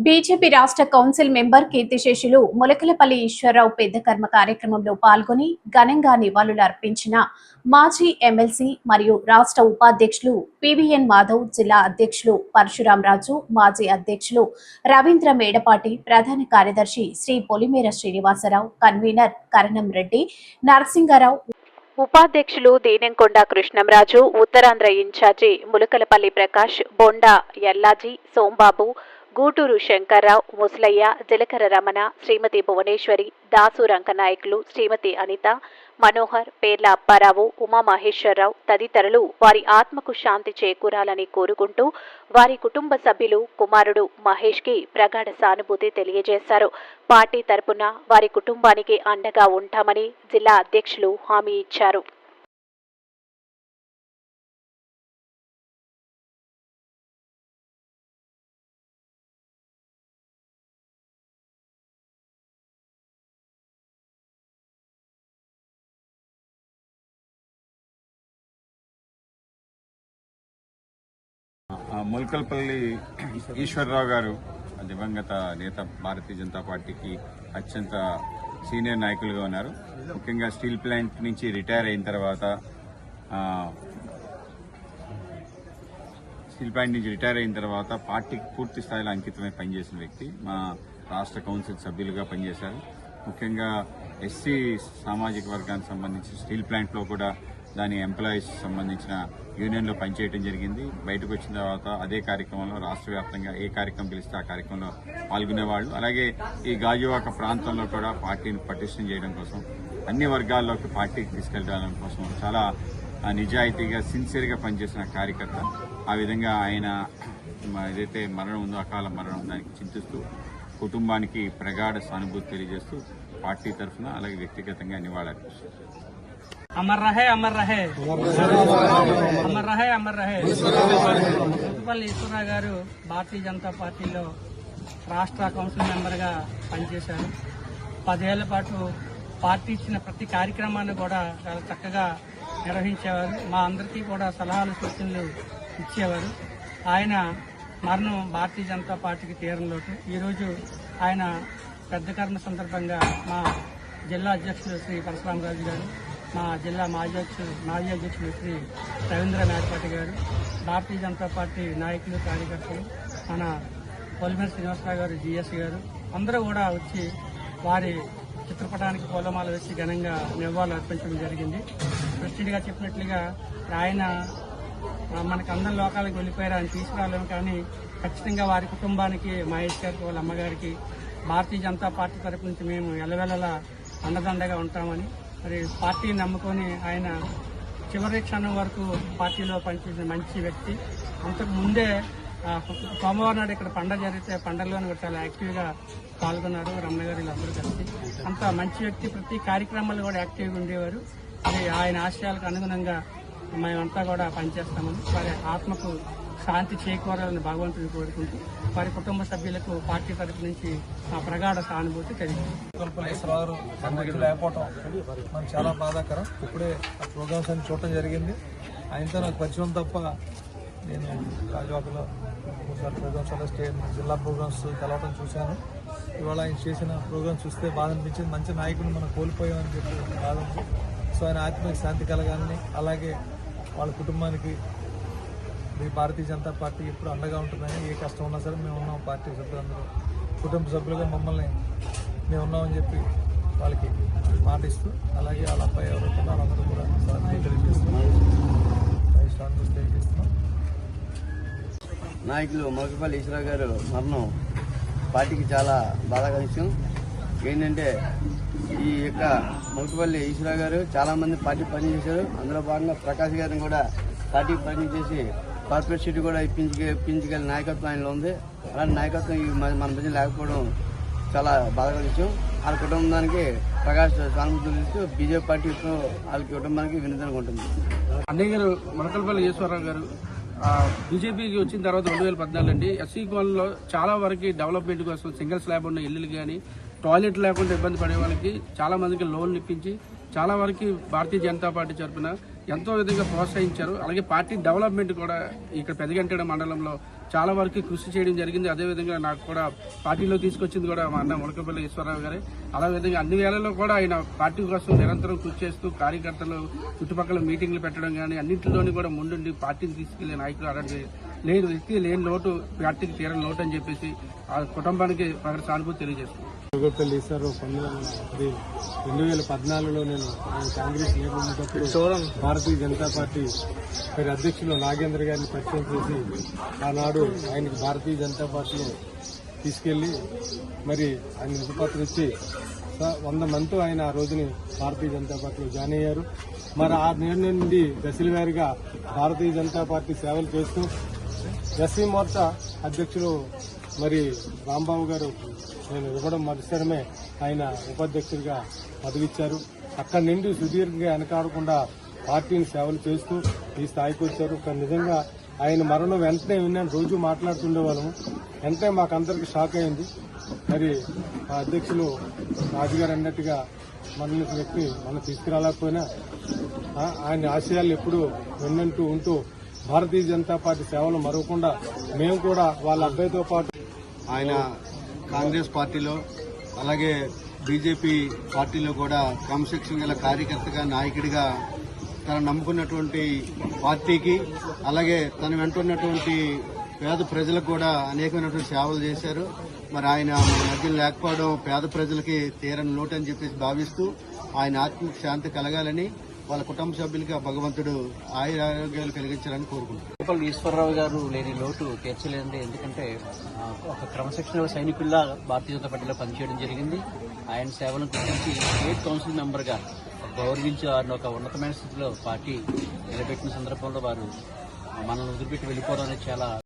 BJP రాష్ట్ర council member కీర్తిశేషులు ములకలపల్లి ఈశ్వరరావు పెద్ద కర్మ కార్యక్రమంలో పాల్గొని ఘనంగా నివాళులు అర్పించిన మాజీ ఎమ్మెల్సీ మరియు రాష్ట్ర ఉపాధ్యక్షులు పివిఎన్ మాధవ్ జిల్లా అధ్యక్షులు పరశురామరాజు మాజీ అధ్యక్షులు రవీంద్ర మేడపాటి ప్రధాన కార్యదర్శి శ్రీ పొలిమేర శ్రీనివాసరావు కన్వీనర్ కరణం రెడ్డి నరసింగారావు. ఉపాధ్యక్షులు దీనెంకొండ కృష్ణంరాజు ఉత్తరాంధ్ర ఇన్ఛార్జి ములకలపల్లి ప్రకాష్ బొండా ఎల్లాజీ సోంబాబు గూటూరు శంకర్రావు ముసలయ్య జలకర రమణ శ్రీమతి భువనేశ్వరి దాసు రంగనాయకులు శ్రీమతి అనిత మనోహర్ పేర్ల అప్పారావు ఉమామహేశ్వరరావు తదితరులు వారి ఆత్మకు శాంతి చేకూరాలని కోరుకుంటూ వారి కుటుంబ సభ్యులు కుమారుడు మహేష్కి ప్రగాఢ సానుభూతి తెలియజేశారు. పార్టీ తరపున వారి కుటుంబానికి అండగా ఉంటామని జిల్లా అధ్యక్షులు హామీ ఇచ్చారు. ముల్కల్పల్లి ఈశ్వరరావు గారు దివంగత నేత భారతీయ జనతా పార్టీకి అత్యంత సీనియర్ నాయకులుగా ఉన్నారు. ముఖ్యంగా స్టీల్ ప్లాంట్ నుంచి రిటైర్ అయిన తర్వాత స్టీల్ ప్లాంట్ నుంచి రిటైర్ అయిన తర్వాత పార్టీకి పూర్తి స్థాయిలో అంకితమై పనిచేసిన వ్యక్తి మా రాష్ట్ర కౌన్సిల్ సభ్యులుగా పనిచేశారు. ముఖ్యంగా ఎస్సీ సామాజిక వర్గానికి సంబంధించి స్టీల్ ప్లాంట్లో కూడా దాని ఎంప్లాయీస్ సంబంధించిన యూనియన్లో పనిచేయడం జరిగింది. బయటకు వచ్చిన తర్వాత అదే కార్యక్రమంలో రాష్ట్ర వ్యాప్తంగా ఏ కార్యక్రమం పిలిస్తే ఆ కార్యక్రమంలో పాల్గొనేవాళ్ళు. అలాగే ఈ గాజువాక ప్రాంతంలో కూడా పార్టీని పటిష్టం చేయడం కోసం అన్ని వర్గాల్లోకి పార్టీకి తీసుకెళ్ళడం కోసం చాలా నిజాయితీగా సిన్సియర్గా పనిచేసిన కార్యకర్త. ఆ విధంగా ఆయన ఏదైతే మరణం ఉందో అకాల మరణం దానికి చింతిస్తూ కుటుంబానికి ప్రగాఢ సానుభూతి తెలియజేస్తూ పార్టీ తరఫున అలాగే వ్యక్తిగతంగా నివాళులర్పిస్తున్నారు అమర్ రహే అమర్ రహే అమర్ రహే అమర్ రహే ముత్తుపల్లి ఈశ్వరరావు గారు భారతీయ జనతా పార్టీలో రాష్ట్ర కౌన్సిల్ మెంబర్గా పనిచేశారు. పదేళ్ళ పాటు పార్టీ ఇచ్చిన ప్రతి కార్యక్రమాన్ని కూడా చాలా చక్కగా నిర్వహించేవారు. మా అందరికీ కూడా సలహాలు సూచనలు ఇచ్చేవారు. ఆయన మరణం భారతీయ జనతా పార్టీకి తీరంలోటు ఈరోజు ఆయన పెద్ద కర్మ సందర్భంగా మా జిల్లా అధ్యక్షులు శ్రీ పరశురామరాజు గారు మా జిల్లా మాజీ అధ్యక్షుడు మాజీ అధ్యక్షుడు శ్రీ రవీంద్ర మేడపాటి గారు భారతీయ జనతా పార్టీ నాయకులు కార్యకర్తలు మన పొలిమేర శ్రీనివాసరావు గారు జిఎస్ గారు అందరూ కూడా వచ్చి వారి చిత్రపటానికి పూలమాల వేసి ఘనంగా నివాళులు అర్పించడం జరిగింది. ప్రెసిడెంట్గా చెప్పినట్లుగా ఆయన మనకు అందరి లోకాలకు వెళ్ళిపోయారు ఆయన తీసుకురాలేము కానీ ఖచ్చితంగా వారి కుటుంబానికి మహేష్ గారికి వాళ్ళ అమ్మగారికి భారతీయ జనతా పార్టీ తరపు నుంచి మేము ఎల్లవెల్లలా అండదండగా ఉంటామని మరి పార్టీని నమ్ముకొని ఆయన చివరి క్షణం వరకు పార్టీలో పనిచేసిన మంచి వ్యక్తి. అంతకు ముందే సోమవారం నాడు ఇక్కడ పండగ జరిగితే పండగలోనే కూడా చాలా యాక్టివ్గా పాల్గొన్నారు రమణ గారు వీళ్ళందరూ కలిసి. అంత మంచి వ్యక్తి ప్రతి కార్యక్రమాల్లో కూడా యాక్టివ్గా ఉండేవారు. మరి ఆయన ఆశయాలకు అనుగుణంగా మేమంతా కూడా పనిచేస్తామని వారి ఆత్మకు శాంతి చేకూరాలని భగవంతుని కోరుకుంటూ వారి కుటుంబ సభ్యులకు పార్టీ తరపు నుంచి మా ప్రగాఢ సానుభూతి తెలియజేస్తాం లేకపోవటం మనకు చాలా బాధాకరం. ఇప్పుడే ఆ ప్రోగ్రామ్స్ అన్ని చూడటం జరిగింది. ఆయనతో నాకు పరిచయం తప్ప నేను రాజవాకలో ఒకసారి ప్రోగ్రామ్స్ అలా స్టేట్ జిల్లా ప్రోగ్రామ్స్ కలవటం చూశాను. ఇవాళ ఆయన చేసిన ప్రోగ్రామ్స్ చూస్తే బాధ అనిపించింది. మంచి నాయకుడిని మనం కోల్పోయామని చెప్పి బాధ సో ఆయన ఆత్మకి శాంతి కలగాలని అలాగే వాళ్ళ కుటుంబానికి మీ భారతీయ జనతా పార్టీ ఎప్పుడు అండగా ఉంటుందని ఏ కష్టం ఉన్నా సరే మేము ఉన్నాం పార్టీ సభ్యులందరూ. కుటుంబ సభ్యులుగా మమ్మల్ని మేము ఉన్నామని చెప్పి వాళ్ళకి మాటిస్తూ అలాగే వాళ్ళ అబ్బాయి ఎవరు వాళ్ళందరూ కూడా తెలియజేస్తున్నాం తెలియజేస్తున్నాం నాయకులు మగపల్లి ఈశ్వరరావు గారు మరణం పార్టీకి చాలా బాధాకర విషయం. ఏంటంటే ఈ యొక్క మగపల్లి ఈశ్వరరావు గారు చాలామంది పార్టీ పనిచేశారు. అందులో భాగంగా ప్రకాష్ గారిని కూడా పార్టీకి పనిచేసి కార్పొరేట్ సిటీ కూడా ఇప్పించగ ఇప్పించగల నాయకత్వం ఆయనలో ఉంది. అలాంటి నాయకత్వం మన మన మధ్య లేకపోవడం చాలా బాధగా విషయం. వాళ్ళ కుటుంబానికి ప్రకాష్ సానుభూతులు ఇస్తూ బీజేపీ పార్టీ వాళ్ళ కుటుంబానికి వినోదంగా ఉంటుంది. అన్నయ్య గారు మరకలపల్లి ఈశ్వరరావు గారు బీజేపీకి వచ్చిన తర్వాత రెండు వేల పద్నాలుగు అండి. ఎస్సీ కోన్లో చాలా వరకు డెవలప్మెంట్ కోసం సింగిల్ స్లాబ్ ఉన్న ఇల్లులు కానీ టాయిలెట్ లేకుండా ఇబ్బంది పడే వాళ్ళకి చాలా మందికి లోన్లు ఇప్పించి చాలా వరకు భారతీయ జనతా పార్టీ తరఫున ఎంతో విధంగా ప్రోత్సహించారు. అలాగే పార్టీ డెవలప్మెంట్ కూడా ఇక్కడ పెదగంటేడ మండలంలో చాలా వరకు కృషి చేయడం జరిగింది. అదేవిధంగా నాకు కూడా పార్టీలో తీసుకొచ్చింది కూడా మా అన్న ములకపల్లి ఈశ్వరరావు గారే. అలా విధంగా అన్ని వేళల్లో కూడా ఆయన పార్టీ కోసం నిరంతరం కృషి చేస్తూ కార్యకర్తలు చుట్టుపక్కల మీటింగ్లు పెట్టడం కానీ అన్నింటిలోని కూడా ముందుండి పార్టీని తీసుకెళ్ళే నాయకులు అలాంటి లేని వ్యక్తి లేని లోటు పార్టీకి తీరని లోటు అని చెప్పేసి ఆ కుటుంబానికి ప్రగతి సానుభూతి తెలియజేస్తుంది. ఈశ్వరరావు పంతొమ్మిది రెండు వేల పద్నాలుగులో నేను ఆయన కాంగ్రెస్ ఉన్నప్పుడు భారతీయ జనతా పార్టీ మరి అధ్యక్షులు నాగేంద్ర గారిని పరిచయం చేసి ఆనాడు ఆయనకి భారతీయ జనతా పార్టీలో తీసుకెళ్ళి మరి ఆయన నిజపత్రం ఇచ్చి స- వంద మందితో ఆయన ఆ రోజుని భారతీయ జనతా పార్టీలో జాయిన్ అయ్యారు. మరి ఆ నిర్ణయం నుండి దశల వారీగా భారతీయ జనతా పార్టీ సేవలు చేస్తూ ఎస్సీ మోర్చా అధ్యక్షులు మరి రాంబాబు గారు నేను ఇవ్వడం మరిసరమే ఆయన ఉపాధ్యక్షుడిగా పదవిచ్చారు. అక్కడి నుండి సుదీర్ఘంగా వెనకాడకుండా పార్టీని సేవలు చేస్తూ ఈ స్థాయికి వచ్చారు. కానీ నిజంగా ఆయన మరణం వెంటనే విన్నాను. రోజు మాట్లాడుతుండేవాళ్ళము వెంటనే మాకందరికి షాక్ అయింది. మరి ఆ అధ్యక్షులు రాజుగారు అన్నట్టుగా మన వ్యక్తి మనం తీసుకురాలేకపోయినా ఆయన ఆశయాలు ఎప్పుడూ వెన్నంటూ ఉంటూ భారతీయ జనతా పార్టీ సేవలు మరవకుండా మేము కూడా వాళ్ళ అబ్బాయితో పాటు ఆయన కాంగ్రెస్ పార్టీలో అలాగే బీజేపీ పార్టీలో కూడా క్రమశిక్షణ గల కార్యకర్తగా నాయకుడిగా తను నమ్ముకున్నటువంటి పార్టీకి అలాగే తను వెంటున్నటువంటి పేద ప్రజలకు కూడా అనేకమైనటువంటి సేవలు చేశారు. మరి ఆయన మన మధ్యలో లేకపోవడం పేద ప్రజలకి తీరని లోటు అని చెప్పేసి భావిస్తూ ఆయన ఆత్మకు శాంతి కలగాలని వాళ్ళ కుటుంబ సభ్యులకి ఆ భగవంతుడు ఆయుర ఆరోగ్యాలు కలిగించాలని కోరుకుంటున్నాను. గోపాల్ ఈశ్వరరావు గారు లేని లోటు తీర్చలేదండి ఎందుకంటే ఒక క్రమశిక్షణ సైనికుల్లా భారతీయ జనతా పార్టీలో పనిచేయడం జరిగింది. ఆయన సేవలను గుర్తించి స్టేట్ కౌన్సిల్ మెంబర్గా గౌరవించి వారిని ఒక ఉన్నతమైన స్థితిలో పార్టీ నిలబెట్టిన సందర్భంలో వారు మనల్ని వదిలిపెట్టి వెళ్ళిపోవడం అనేది చాలా